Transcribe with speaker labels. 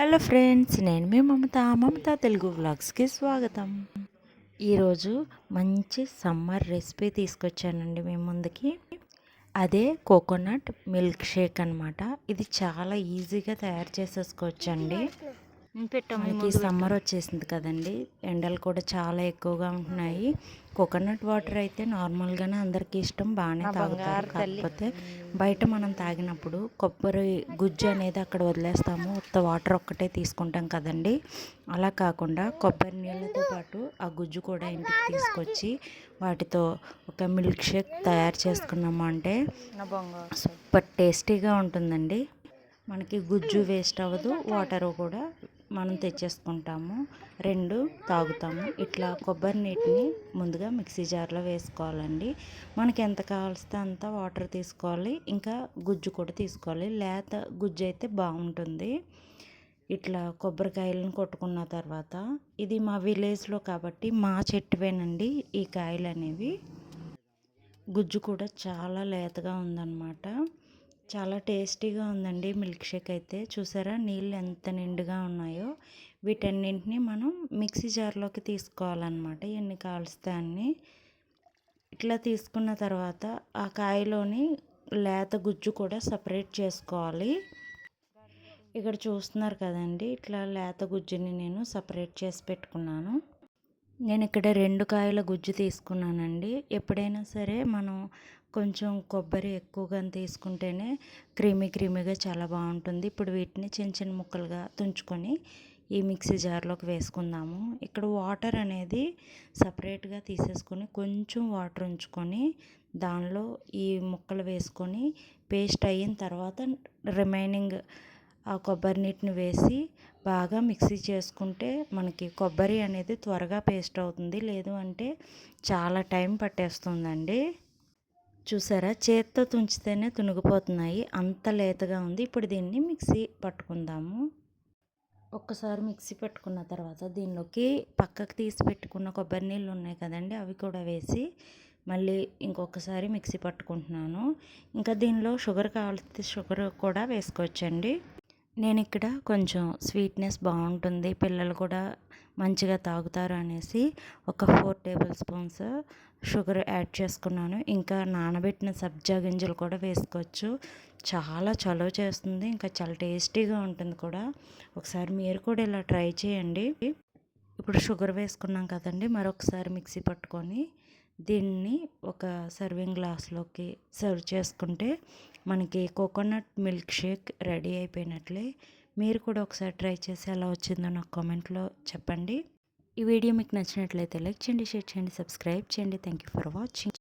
Speaker 1: Hello friends నేను మీ మమత మమత తెలుగు వ్లాగ్స్కి స్వాగతం. ఈరోజు మంచి సమ్మర్ రెసిపీ తీసుకొచ్చానండి మీ ముందుకి. అదే కోకోనట్ మిల్క్ షేక్ అనమాట ఇది చాలా ఈజీగా తయారు చేసేసుకోవచ్చండి. మనకి సమ్మర్ వచ్చేసింది కదండి. ఎండలు కూడా చాలా ఎక్కువగా ఉంటున్నాయి. కోకోనట్ వాటర్ అయితే నార్మల్గానే అందరికీ ఇష్టం బాగానే తాగుతారు. కాకపోతే బయట మనం తాగినప్పుడు కొబ్బరి గుజ్జు అనేది అక్కడ వదిలేస్తాము. ఉత్త వాటర్ ఒక్కటే తీసుకుంటాం కదండి. అలా కాకుండా కొబ్బరి నీళ్ళతో పాటు ఆ గుజ్జు కూడా ఇంటికి తీసుకొచ్చి వాటితో ఒక మిల్క్ షేక్ తయారు చేసుకున్నాము అంటే సూపర్ టేస్టీగా ఉంటుందండి. మనకి గుజ్జు వేస్ట్ అవ్వదు వాటర్ కూడా మనం తెచ్చేసుకుంటాము. రెండు తాగుతాము. ఇట్లా కొబ్బరి నీటిని ముందుగా మిక్సీ జార్లో వేసుకోవాలండి. మనకి ఎంత కావాల్సితే అంత వాటర్ తీసుకోవాలి. ఇంకా గుజ్జు కూడా తీసుకోవాలి. లేత గుజ్జు అయితే బాగుంటుంది. ఇట్లా కొబ్బరికాయలను కొట్టుకున్న తర్వాత ఇది మా విలేజ్లో కాబట్టి మా చెట్టువేనండి ఈ కాయలు అనేవి గుజ్జు కూడా చాలా లేతగా ఉందన్నమాట. చాలా టేస్టీగా ఉందండి మిల్క్ షేక్ అయితే. చూసారా? నీళ్ళు ఎంత నిండుగా ఉన్నాయో. వీటన్నింటినీ మనం మిక్సీ జార్లోకి తీసుకోవాలన్నమాట. ఎన్ని కాలుస్తే అన్ని. ఇట్లా తీసుకున్న తర్వాత ఆ కాయలోని లేత గుజ్జు కూడా సపరేట్ చేసుకోవాలి. ఇక్కడ చూస్తున్నారు కదండి. ఇట్లా లేత గుజ్జుని నేను సపరేట్ చేసి పెట్టుకున్నాను. నేను ఇక్కడ రెండు కాయల గుజ్జు తీసుకున్నానండి. ఎప్పుడైనా సరే మనం కొంచెం కొబ్బరి ఎక్కువగా తీసుకుంటేనే క్రీమీ క్రీమీగా చాలా బాగుంటుంది. ఇప్పుడు వీటిని చిన్న చిన్న ముక్కలుగా తుంచుకొని ఈ మిక్సీ జార్లోకి వేసుకుందాము. ఇక్కడ వాటర్ అనేది సపరేట్గా తీసేసుకొని కొంచెం వాటర్ ఉంచుకొని దానిలో ఈ ముక్కలు వేసుకొని పేస్ట్ అయిన తర్వాత రిమైనింగ్ ఆ కొబ్బరి నీటిని వేసి బాగా మిక్సీ చేసుకుంటే మనకి కొబ్బరి అనేది త్వరగా పేస్ట్ అవుతుంది. లేదు అంటే చాలా టైం పట్టేస్తుందండి. చూసారా? చేత్తో తుంచితేనే తునిగిపోతున్నాయి అంత లేతగా ఉంది. ఇప్పుడు దీన్ని మిక్సీ పట్టుకుందాము. ఒక్కసారి మిక్సీ పెట్టుకున్న తర్వాత దీనిలోకి పక్కకు తీసి పెట్టుకున్న కొబ్బరి నీళ్ళు ఉన్నాయి కదండి అవి కూడా వేసి మళ్ళీ ఇంకొకసారి మిక్సీ పట్టుకుంటున్నాను. ఇంకా దీనిలో షుగర్ కావాల్సి షుగర్ కూడా వేసుకోవచ్చండి. నేను ఇక్కడ కొంచెం స్వీట్నెస్ బాగుంటుంది పిల్లలు కూడా మంచిగా తాగుతారు అనేసి ఒక four tablespoons sugar add చేసుకున్నాను. ఇంకా నానబెట్టిన సబ్జా గింజలు కూడా వేసుకోవచ్చు. చాలా చలువ చేస్తుంది ఇంకా చాలా టేస్టీగా ఉంటుంది కూడా. ఒకసారి మీరు కూడా ఇలా ట్రై చేయండి. ఇప్పుడు షుగర్ వేసుకున్నాం కదండి మరొకసారి మిక్సీ పట్టుకొని దీన్ని ఒక సర్వింగ్ గ్లాస్లోకి సర్వ్ చేసుకుంటే మనకి కోకోనట్ మిల్క్ షేక్ రెడీ అయిపోయినట్లే. మీరు కూడా ఒకసారి ట్రై చేసి ఎలా వచ్చిందో నాకు కామెంట్లో చెప్పండి. ఈ వీడియో మీకు నచ్చినట్లయితే లైక్ చేయండి షేర్ చేయండి సబ్స్క్రైబ్ చేయండి. Thank you for watching